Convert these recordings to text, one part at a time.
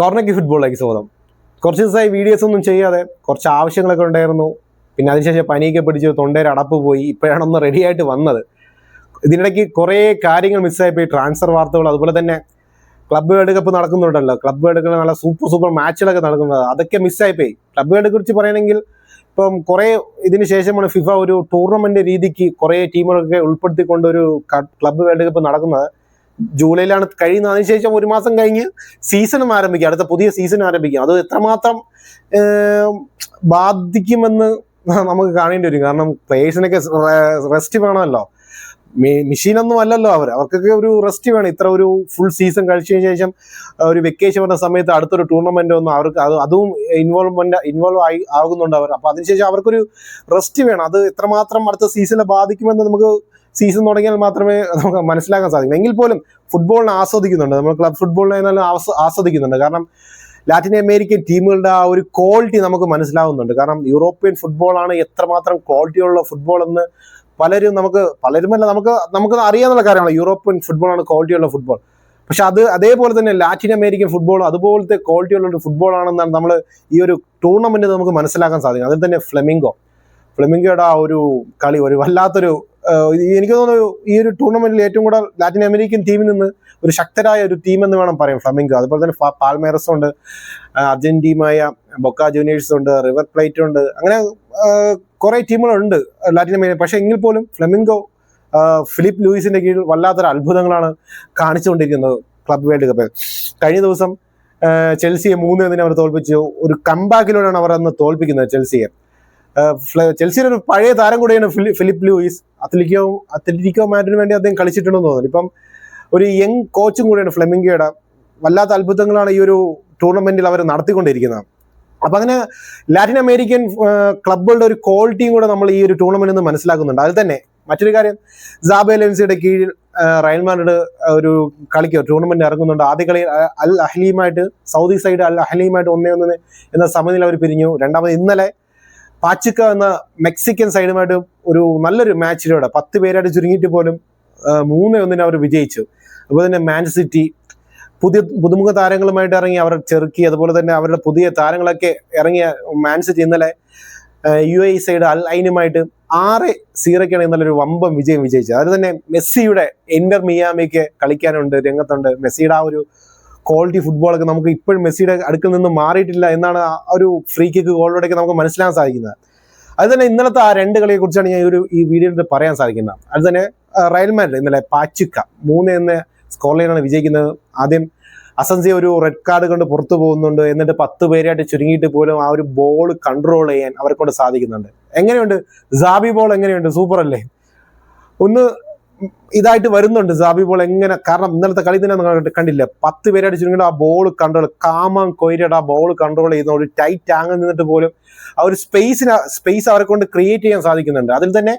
കോർണക്കി ഫുട്ബോളിലേക്ക് സ്വാഗതം. കുറച്ച് ദിവസമായി വീഡിയോസ് ഒന്നും ചെയ്യാതെ കുറച്ച് ആവശ്യങ്ങളൊക്കെ ഉണ്ടായിരുന്നു. പിന്നെ അതിനുശേഷം പനിയൊക്കെ പിടിച്ച് തൊണ്ടയിൽ അടപ്പ് പോയി. ഇപ്പോഴാണ് ഒന്ന് റെഡി ആയിട്ട് വന്നത്. ഇതിനിടയ്ക്ക് കുറേ കാര്യങ്ങൾ മിസ്സായി പോയി. ട്രാൻസ്ഫർ വാർത്തകൾ അതുപോലെ തന്നെ ക്ലബ്ബ് വേൾഡ് കപ്പ് നടക്കുന്നുണ്ടല്ലോ. ക്ലബ്ബ് വേൾഡ് കപ്പ് നല്ല സൂപ്പർ സൂപ്പർ മാച്ചുകളൊക്കെ നടക്കുന്നത്. അതൊക്കെ മിസ്സായി പോയി. ക്ലബ്ബ് വേൾഡ് കുറിച്ച് പറയണമെങ്കിൽ ഇപ്പം കുറേ ഇതിന് ശേഷമാണ് ഫിഫ ഒരു ടൂർണമെന്റ് രീതിക്ക് കുറേ ടീമുകളൊക്കെ ഉൾപ്പെടുത്തിക്കൊണ്ട് ഒരു ക്ലബ്ബ് വേൾഡ് കപ്പ് നടക്കുന്നത്. ജൂലൈയിലാണ് കഴിയുന്നത്. അതിനുശേഷം ഒരു മാസം കഴിഞ്ഞ് സീസണും ആരംഭിക്കും അടുത്ത പുതിയ സീസൺ ആരംഭിക്കും അത് എത്രമാത്രം ബാധിക്കുമെന്ന് നമുക്ക് കാണേണ്ടി വരും. കാരണം പ്ലേയേഴ്സിനൊക്കെ റെസ്റ്റ് വേണമല്ലോ. മെഷീനൊന്നും അല്ലല്ലോ അവർ. അവർക്കൊക്കെ ഒരു റെസ്റ്റ് വേണം. ഇത്ര ഒരു ഫുൾ സീസൺ കഴിച്ചതിന് ശേഷം ഒരു വെക്കേഷൻ വരുന്ന സമയത്ത് അടുത്തൊരു ടൂർണമെന്റ് ഒന്നും അവർക്ക് അത് അതും ഇൻവോൾവ്മെന്റ് ഇൻവോൾവ് ആയി ആകുന്നുണ്ട് അവർ. അപ്പൊ അതിനുശേഷം അവർക്കൊരു റെസ്റ്റ് വേണം. അത് എത്രമാത്രം അടുത്ത സീസണിൽ ബാധിക്കുമെന്ന് നമുക്ക് സീസൺ തുടങ്ങിയാൽ മാത്രമേ നമുക്ക് മനസ്സിലാക്കാൻ സാധിക്കൂ. എങ്കിൽ പോലും ഫുട്ബോളിനെ ആസ്വദിക്കുന്നുണ്ട്. നമ്മൾ ക്ലബ് ഫുട്ബോളിനെ ആസ്വദിക്കുന്നുണ്ട്. കാരണം ലാറ്റിൻ അമേരിക്കൻ ടീമുകളുടെ ആ ഒരു ക്വാളിറ്റി നമുക്ക് മനസ്സിലാവുന്നുണ്ട്. കാരണം യൂറോപ്യൻ ഫുട്ബോളാണ് എത്രമാത്രം ക്വാളിറ്റിയുള്ള ഫുട്ബോൾ എന്ന് പലരും നമുക്ക് പലരുമല്ല നമുക്ക് നമുക്ക് അറിയാവുന്ന കാര്യമാണ്. യൂറോപ്യൻ ഫുട്ബോളാണ് ക്വാളിറ്റിയുള്ള ഫുട്ബോൾ പക്ഷെ അത് അതേപോലെ തന്നെ ലാറ്റിൻ അമേരിക്കൻ ഫുട്ബോൾ അതുപോലത്തെ ക്വാളിറ്റിയുള്ള ഒരു ഫുട്ബോൾ ആണെന്നാണ് നമ്മൾ ഈ ഒരു ടൂർണമെന്റ് നമുക്ക് മനസ്സിലാക്കാൻ സാധിക്കും അതിൽ തന്നെ ഫ്ലെമിംഗോ ഫ്ലെമിംഗോയുടെ ആ ഒരു കളി ഒരു വല്ലാത്തൊരു എനിക്ക് തോന്നുന്നു ഈ ഒരു ടൂർണമെന്റിൽ ഏറ്റവും കൂടുതൽ ലാറ്റിൻ അമേരിക്കൻ ടീമിൽ നിന്ന് ഒരു ശക്തരായ ഒരു ടീം എന്ന് വേണം പറയാം ഫ്ലമിംഗോ അതുപോലെ തന്നെ പാൽമേറസ് ഉണ്ട് അർജന്റീമായ ബൊക്ക ജൂനിയേഴ്സ് ഉണ്ട് റിവർ പ്ലേറ്റ് ഉണ്ട് അങ്ങനെ കുറെ ടീമുകളുണ്ട് ലാറ്റിൻ അമേരിക്ക. പക്ഷേ എങ്കിൽ പോലും ഫ്ലമിംഗോ ഫിലിപ്പ് ലൂയിസിന്റെ കീഴിൽ വല്ലാത്തൊരു അത്ഭുതങ്ങളാണ് കാണിച്ചുകൊണ്ടിരിക്കുന്നത് ക്ലബ് വേൾഡ് കപ്പിൽ കഴിഞ്ഞ ദിവസം ചെൽസിയെ മൂന്ന് എന്നതിനെ അവർ തോൽപ്പിച്ചു. ഒരു കംബാക്കിലൂടെയാണ് അവർ അന്ന് തോൽപ്പിക്കുന്നത് ചെൽസിയെ. ചെൽസിയുടെ ഒരു പഴയ താരം കൂടെയാണ് ഫിലിപ്പ് ലൂയിസ്. അത്ലറ്റിക്കോ അത്ലറ്റിക്കോ മാറ്റിന് വേണ്ടി അദ്ദേഹം കളിച്ചിട്ടുണ്ടെന്ന് തോന്നുന്നു. ഇപ്പം ഒരു യങ് കോച്ചും കൂടെയാണ് ഫ്ലെമിംഗയുടെ. വല്ലാത്ത അത്ഭുതങ്ങളാണ് ഈ ഒരു ടൂർണമെന്റിൽ അവർ നടത്തിക്കൊണ്ടിരിക്കുന്നത്. അപ്പൊ അങ്ങനെ ലാറ്റിൻ അമേരിക്കൻ ക്ലബുകളുടെ ഒരു ക്വാളിറ്റിയും കൂടെ നമ്മൾ ഈ ഒരു ടൂർണമെന്റിൽ നിന്ന് മനസ്സിലാക്കുന്നുണ്ട്. അതിൽ തന്നെ മറ്റൊരു കാര്യം സാബെ ലെൻസിയുടെ കീഴിൽ റയൽ മാഡ്രിഡ് ഒരു കളിക്കോ ടൂർണമെന്റ് ഇറങ്ങുന്നുണ്ട്. ആദ്യ കളി അൽ അഹ്ലിയുമായിട്ട് സൗദി സൈഡ് അൽ അഹ്ലിയുമായിട്ട് ഒന്നേ ഒന്നിന് എന്ന സമയത്തിൽ അവർ പിരിഞ്ഞു. രണ്ടാമത് ഇന്നലെ പാച്ചിക്ക എന്ന മെക്സിക്കൻ സൈഡുമായിട്ട് ഒരു നല്ലൊരു മാച്ചിലൂടെ പത്ത് പേരായിട്ട് ചുരുങ്ങിയിട്ട് പോലും മൂന്ന് ഒന്നിന് അവർ വിജയിച്ചു. അതുപോലെ തന്നെ മാൻ സിറ്റി പുതിയ പുതുമുഖ താരങ്ങളുമായിട്ട് ഇറങ്ങി അവർ ചെറുക്കി അതുപോലെ തന്നെ അവരുടെ പുതിയ താരങ്ങളൊക്കെ ഇറങ്ങിയ മാൻ സിറ്റി ഇന്നലെ യു എ സൈഡ് അൽ ഐനുമായിട്ട് ആറ് സീറയ്ക്കാണ് ഇന്നലെ ഒരു വമ്പം വിജയം വിജയിച്ചത്. അതുപോലെ തന്നെ മെസ്സിയുടെ ഇന്റർ മിയാമിക്ക് കളിക്കാനുണ്ട് രംഗത്തുണ്ട്. മെസ്സിയുടെ ആ ഒരു ക്വാളിറ്റി ഫുട്ബോളൊക്കെ നമുക്ക് ഇപ്പോഴും മെസ്സിയുടെ അടുക്കിൽ നിന്ന് മാറിയിട്ടില്ല എന്നാണ് ആ ഒരു ഫ്രീ കിക്ക് ഗോളിലൂടെയൊക്കെ നമുക്ക് മനസ്സിലാക്കാൻ സാധിക്കുന്നത്. അത് തന്നെ ഇന്നലത്തെ ആ രണ്ട് കളിയെ കുറിച്ചാണ് ഞാൻ ഒരു ഈ വീഡിയോയിൽ പറയാൻ സാധിക്കുന്നത്. അത് തന്നെ റയൽ മാഡ്രിഡ് ഇന്നലെ പാച്ചിക്ക മൂന്ന് എന്ന സ്കോർ ലൈനാണ് വിജയിക്കുന്നത്. ആദ്യം അസൻസി ഒരു റെഡ് കാർഡ് കൊണ്ട് പുറത്തു പോകുന്നുണ്ട്. എന്നിട്ട് പത്ത് പേരായിട്ട് ചുരുങ്ങിയിട്ട് പോലും ആ ഒരു ബോൾ കൺട്രോൾ ചെയ്യാൻ അവരെ കൊണ്ട് സാധിക്കുന്നുണ്ട്. എങ്ങനെയുണ്ട്? സാബി ബോൾ എങ്ങനെയുണ്ട്? സൂപ്പർ അല്ലേ? ഒന്ന് ഇതായിട്ട് വരുന്നുണ്ട് സാബി ബോൾ എങ്ങനെ? കാരണം ഇന്നലത്തെ കളി തന്നെ നിങ്ങൾ കണ്ടില്ല? പത്ത് പേരെ ചുരുങ്ങിയിട്ട് ആ ബോൾ കൺട്രോൾ കാമൻ കൊയ്രയുടെ ആ ബോൾ കൺട്രോൾ ചെയ്യുന്ന ഒരു ടൈറ്റ് ആംഗിൾ നിന്നിട്ട് പോലും ആ ഒരു സ്പേസിന് സ്പേസ് അവരെ കൊണ്ട് ക്രിയേറ്റ് ചെയ്യാൻ സാധിക്കുന്നുണ്ട്. അതിൽ തന്നെ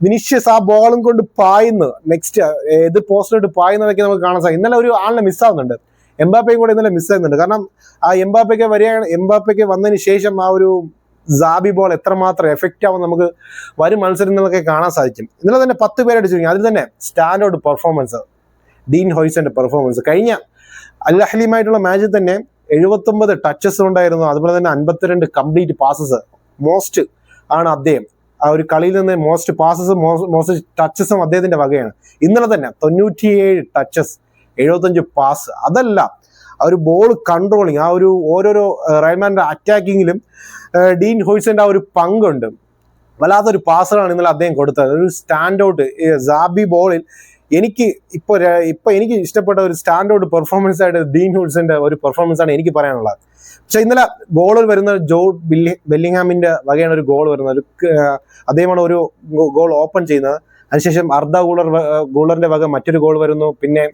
വിനിഷ്യസ് ആ ബോളും കൊണ്ട് പായുന്നു. നെക്സ്റ്റ് ഏത് പോസ്റ്റിലോട്ട് പായുന്നതൊക്കെ നമുക്ക് കാണാൻ സാധിക്കും. ഇന്നലെ ഒരു ആളിനെ മിസ്സാവുന്നുണ്ട് എംബാപ്പയും കൂടെ ഇന്നലെ മിസ്സാകുന്നുണ്ട് കാരണം ആ എംബാപ്പയ്ക്ക് വരികയാണ് എംബാപ്പയ്ക്ക് വന്നതിന് ശേഷം ആ ഒരു സാബി ബോൾ എത്രമാത്രം എഫക്റ്റ് ആവും നമുക്ക് വരും മത്സരങ്ങളൊക്കെ കാണാൻ സാധിക്കും. ഇന്നലെ തന്നെ പത്ത് പേരായിട്ട് ചുരുങ്ങി അതിൽ തന്നെ സ്റ്റാൻഡേർഡ് പെർഫോമൻസ് ഡീൻ ഹോയ്സന്റെ പെർഫോമൻസ് കഴിഞ്ഞ അല്ലഹലിയുമായിട്ടുള്ള മാച്ചിൽ തന്നെ എഴുപത്തൊമ്പത് ടച്ചസ് ഉണ്ടായിരുന്നു. അതുപോലെ തന്നെ അൻപത്തിരണ്ട് കംപ്ലീറ്റ് പാസസ് മോസ്റ്റ് ആണ് അദ്ദേഹം. ആ ഒരു കളിയിൽ നിന്ന് മോസ്റ്റ് പാസസും മോസ്റ്റ് ടച്ചസും അദ്ദേഹത്തിന്റെ വകയാണ്. ഇന്നലെ തന്നെ തൊണ്ണൂറ്റിയേഴ് ടച്ചസ് എഴുപത്തഞ്ച് പാസ് അതല്ല ആ ഒരു ബോൾ കൺട്രോളിങ് ആ ഒരു ഓരോരോ റൈമാന്റെ അറ്റാക്കിങ്ങിലും ഡീൻ ഹോയ്സന്റെ ആ ഒരു പങ്കുണ്ട്. വല്ലാത്തൊരു പാസറാണ് ഇന്നലെ അദ്ദേഹം കൊടുത്തത്. ഒരു സ്റ്റാൻഡ് ഔട്ട് സാബി ബോളിൽ എനിക്ക് ഇപ്പോൾ ഇപ്പോൾ എനിക്ക് ഇഷ്ടപ്പെട്ട ഒരു സ്റ്റാൻഡ് ഔട്ട് പെർഫോമൻസ് ആയിട്ട് ഡീൻ ഹുഡ്സിന്റെ ഒരു പെർഫോമൻസ് ആണ് എനിക്ക് പറയാനുള്ളത്. പക്ഷെ ഇന്നലെ ഗോളിൽ വരുന്ന ജോ ബില്ലി ബെല്ലിംഗാമിന്റെ വകയാണ് ഒരു ഗോൾ വരുന്നത്. ഒരു അദ്ദേഹമാണ് ഒരു ഗോൾ ഓപ്പൺ ചെയ്യുന്നത്. അതിനുശേഷം അർദ്ധ ഗൂളർ ഗൂളറിന്റെ വക മറ്റൊരു ഗോൾ വരുന്നു. പിന്നെ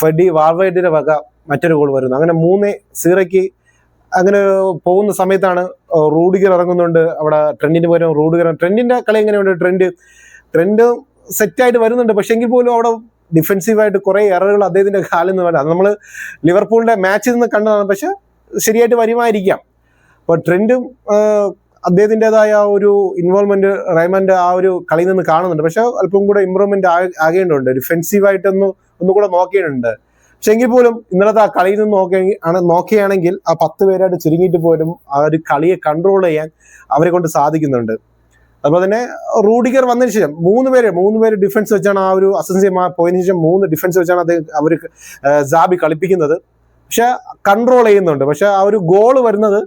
ഫെഡി വാർവൈഡിന്റെ വക മറ്റൊരു ഗോൾ വരുന്നു. അങ്ങനെ മൂന്ന് സീറയ്ക്ക് അങ്ങനെ പോകുന്ന സമയത്താണ് റൂഡിഗർ ഇറങ്ങുന്നുണ്ട്. അവിടെ ട്രെൻഡിന് പകരം റൂഡിഗർ ട്രെൻഡിന്റെ കളി എങ്ങനെയുണ്ട്? ട്രെൻഡ് ട്രെൻഡ് സെറ്റായിട്ട് വരുന്നുണ്ട്. പക്ഷേ എങ്കിൽ പോലും അവിടെ ഡിഫെൻസീവായിട്ട് കുറെ എററുകൾ അദ്ദേഹത്തിന്റെ കാലിൽ നിന്ന് വരാം. നമ്മൾ ലിവർപൂളിന്റെ മാച്ചിൽ നിന്ന് കണ്ടതാണ്. പക്ഷെ ശരിയായിട്ട് വരുമായിരിക്കാം. അപ്പോൾ ട്രെൻഡും അദ്ദേഹത്തിന്റെതായ ഒരു ഇൻവോൾവ്മെന്റ് റൈമന്റെ ആ ഒരു കളിയിൽ നിന്ന് കാണുന്നുണ്ട്. പക്ഷേ അല്പം കൂടെ ഇമ്പ്രൂവ്മെന്റ് ആകേണ്ടതുണ്ട്. ഡിഫെൻസീവായിട്ടൊന്ന് ഒന്നുകൂടെ നോക്കിയിട്ടുണ്ട് പക്ഷെ എങ്കിൽ പോലും ഇന്നലത്തെ ആ കളിയിൽ നിന്ന് നോക്കി നോക്കുകയാണെങ്കിൽ ആ പത്ത് പേരായിട്ട് ചുരുങ്ങിയിട്ട് പോലും ആ ഒരു കളിയെ കൺട്രോൾ ചെയ്യാൻ അവരെ കൊണ്ട് സാധിക്കുന്നുണ്ട്. അതുപോലെ തന്നെ റൂഡിഗർ വന്നതിന് ശേഷം മൂന്ന് പേര് മൂന്ന് പേര് ഡിഫൻസ് വെച്ചാണ് ആ ഒരു അസൻസി പോയതിനു ശേഷം മൂന്ന് ഡിഫൻസ് വെച്ചാണ് അത് അവർ ജാബി കളിപ്പിക്കുന്നത്. പക്ഷെ കൺട്രോൾ ചെയ്യുന്നുണ്ട്. പക്ഷെ ആ ഒരു ഗോൾ വരുന്നത്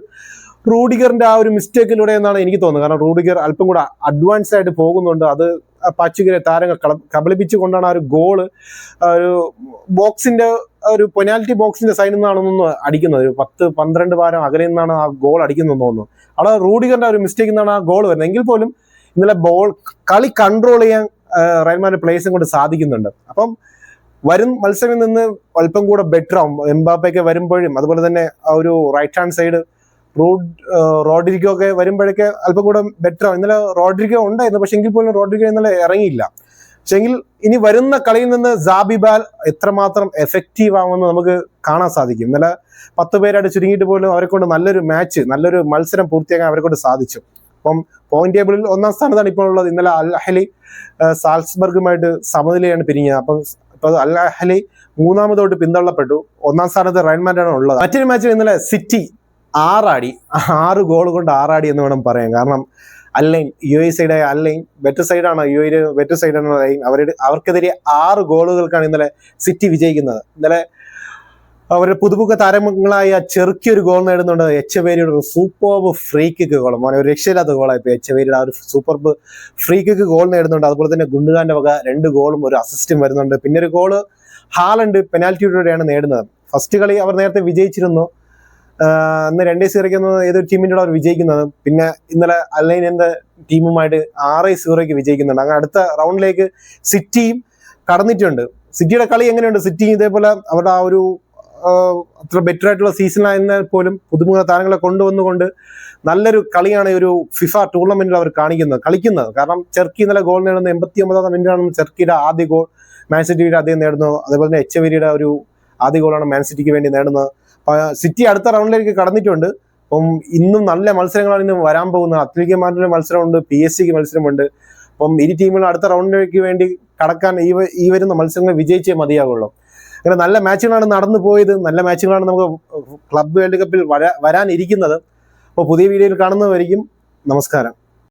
റൂഡിഗറിന്റെ ആ ഒരു മിസ്റ്റേക്കിലൂടെ എന്നാണ് എനിക്ക് തോന്നുന്നത്. കാരണം റൂഡിഗർ അല്പം കൂടെ അഡ്വാൻസ് ആയിട്ട് പോകുന്നുണ്ട്. അത് ആ പച്ചുകിരെ താരങ്ങൾ കബളിപ്പിച്ചു കബളിപ്പിച്ചുകൊണ്ടാണ് ആ ഒരു ഗോൾ ഒരു ബോക്സിന്റെ ഒരു പെനാൽറ്റി ബോക്സിന്റെ സൈഡിൽ നിന്നാണെന്നൊന്ന് അടിക്കുന്നത്. ഒരു പത്ത് പന്ത്രണ്ട് വാരം അകലെ നിന്നാണ് ആ ഗോൾ അടിക്കുന്നതെന്ന് തോന്നുന്നു. അവിടെ റൂഡിഗറിന്റെ ഒരു മിസ്റ്റേക്ക് നിന്നാണ് ആ ഗോൾ വരുന്നത്. എങ്കിൽ പോലും ഇന്നലെ ബോൾ കളി കൺട്രോൾ ചെയ്യാൻ റയൽമാന്റെ പ്ലേസും കൊണ്ട് സാധിക്കുന്നുണ്ട്. അപ്പം വരും മത്സരം നിന്ന് അല്പം കൂടെ ബെറ്റർ ആവും. എംബാപ്പയൊക്കെ വരുമ്പോഴും അതുപോലെ തന്നെ ആ ഒരു right hand side road Rodrygo ഒക്കെ വരുമ്പോഴൊക്കെ അല്പം കൂടെ ബെറ്റർ ആവും. ഇന്നലെ റോഡ്രിക്കോ ഉണ്ടായിരുന്നു പക്ഷെ എങ്കിൽ പോലും റോഡ്രിക്കോ ഇന്നലെ ഇറങ്ങിയില്ല. പക്ഷെ എങ്കിൽ ഇനി വരുന്ന കളിയിൽ നിന്ന് ജാബിബാൽ എത്രമാത്രം എഫക്റ്റീവ് ആവുമെന്ന് നമുക്ക് കാണാൻ സാധിക്കും. ഇന്നലെ പത്ത് പേരായിട്ട് ചുരുങ്ങിയിട്ട് പോലും അവരെ കൊണ്ട് നല്ലൊരു മാച്ച് നല്ലൊരു മത്സരം പൂർത്തിയാക്കാൻ അവരെ കൊണ്ട് സാധിച്ചു. അപ്പം പോയിന്റ് ടേബിളിൽ ഒന്നാം സ്ഥാനത്താണ് ഇപ്പോൾ ഉള്ളത് ഇന്നലെ അൽ അഹലി. സാൽസ്ബർഗുമായിട്ട് സമനിലയാണ് പിരിഞ്ഞത്. അപ്പം ഇപ്പൊ അൽ അഹലി മൂന്നാമതോട്ട് പിന്തള്ളപ്പെട്ടു. ഒന്നാം സ്ഥാനത്ത് ആണ് ഉള്ളത്. മറ്റൊരു മാച്ചിൽ ഇന്നലെ സിറ്റി ആറാടി ആറ് ഗോൾ കൊണ്ട് ആറാടി എന്ന് വേണം പറയാം കാരണം അല്ലൈൻ യു എ സൈഡായ അല്ലൈൻ ബെറ്റർ സൈഡാണ് യു എ ബെറ്റർ സൈഡാണ് അവരുടെ അവർക്കെതിരെ ആറ് ഗോളുകൾക്കാണ് ഇന്നലെ സിറ്റി വിജയിക്കുന്നത്. ഇന്നലെ അവരുടെ പുതുമുഖ താരങ്ങളായ ചെറുക്കി ഒരു ഗോൾ നേടുന്നുണ്ട്. എച്ച് വേരിയുടെ ഒരു സൂപ്പർബ് ഫ്രീ കിക്ക് ഗോൾ മോനെ ഒരു രക്ഷയില്ലാത്ത ഗോളായി എച്ച് വേരിയുടെ ആ ഒരു സൂപ്പർബ് ഫ്രീ കിക്ക് ഗോൾ നേടുന്നുണ്ട്. അതുപോലെ തന്നെ ഗുണ്ടുകാന്റെ വക രണ്ട് ഗോളും ഒരു അസിസ്റ്റും വരുന്നുണ്ട്. പിന്നെ ഒരു ഗോൾ ഹാളുണ്ട് പെനാൽറ്റിയോടെയാണ് നേടുന്നത്. ഫസ്റ്റ് കളി അവർ നേരത്തെ വിജയിച്ചിരുന്നു. അന്ന് രണ്ടേ സീറോയ്ക്ക് ഏതൊരു ടീമിന്റെ അവർ വിജയിക്കുന്നത്. പിന്നെ ഇന്നലെ അലൈൻ എന്ന ടീമുമായിട്ട് ആറ് സീറോയ്ക്ക് വിജയിക്കുന്നുണ്ട്. അങ്ങനെ അടുത്ത റൗണ്ടിലേക്ക് സിറ്റിയും കടന്നിട്ടുണ്ട്. സിറ്റിയുടെ കളി എങ്ങനെയുണ്ട്? സിറ്റി ഇതേപോലെ അവരുടെ ആ ഒരു അത്ര ബെറ്റർ ആയിട്ടുള്ള സീസണായിരുന്നാൽ പോലും പുതുമുഖ താരങ്ങളെ കൊണ്ടുവന്നുകൊണ്ട് നല്ലൊരു കളിയാണ് ഈ ഒരു ഫിഫ ടൂർണമെന്റിൽ അവർ കാണിക്കുന്നത് കളിക്കുന്നത്. കാരണം ചെർക്കി ഇന്നലെ ഗോൾ നേടുന്ന എൺപത്തി ഒമ്പതാം മിനിറ്റാണ് ചെർക്കിയുടെ ആദ്യ ഗോൾ മാൻസിറ്റിയുടെ അദ്ദേഹം നേടുന്നു. അതേപോലെ തന്നെ എച്ച് വെരിയുടെ ഒരു ആദ്യ ഗോളാണ് മാൻ സിറ്റിക്ക് വേണ്ടി നേടുന്നത്. സിറ്റി അടുത്ത റൗണ്ടിലേക്ക് കടന്നിട്ടുണ്ട്. അപ്പം ഇന്നും നല്ല മത്സരങ്ങളാണ് ഇന്ന് വരാൻ പോകുന്നത്. അത്ലറ്റിക് മാഡ്രിഡിന് മത്സരമുണ്ട് പി എസ് സിക്ക് മത്സരമുണ്ട്. അപ്പം ഇരു ടീമുകൾ അടുത്ത റൗണ്ടിലേക്ക് വേണ്ടി കടക്കാൻ ഈ ഈ വരുന്ന മത്സരങ്ങൾ വിജയിച്ചേ മതിയാകുള്ളൂ അങ്ങനെ നല്ല മാച്ചുകളാണ് നടന്നു പോയത്. നല്ല മാച്ചുകളാണ് നമുക്ക് ക്ലബ് വേൾഡ് കപ്പിൽ വരാ വരാനിരിക്കുന്നത്. അപ്പോൾ പുതിയ വീഡിയോയിൽ കാണുന്നവരിക്കും നമസ്കാരം.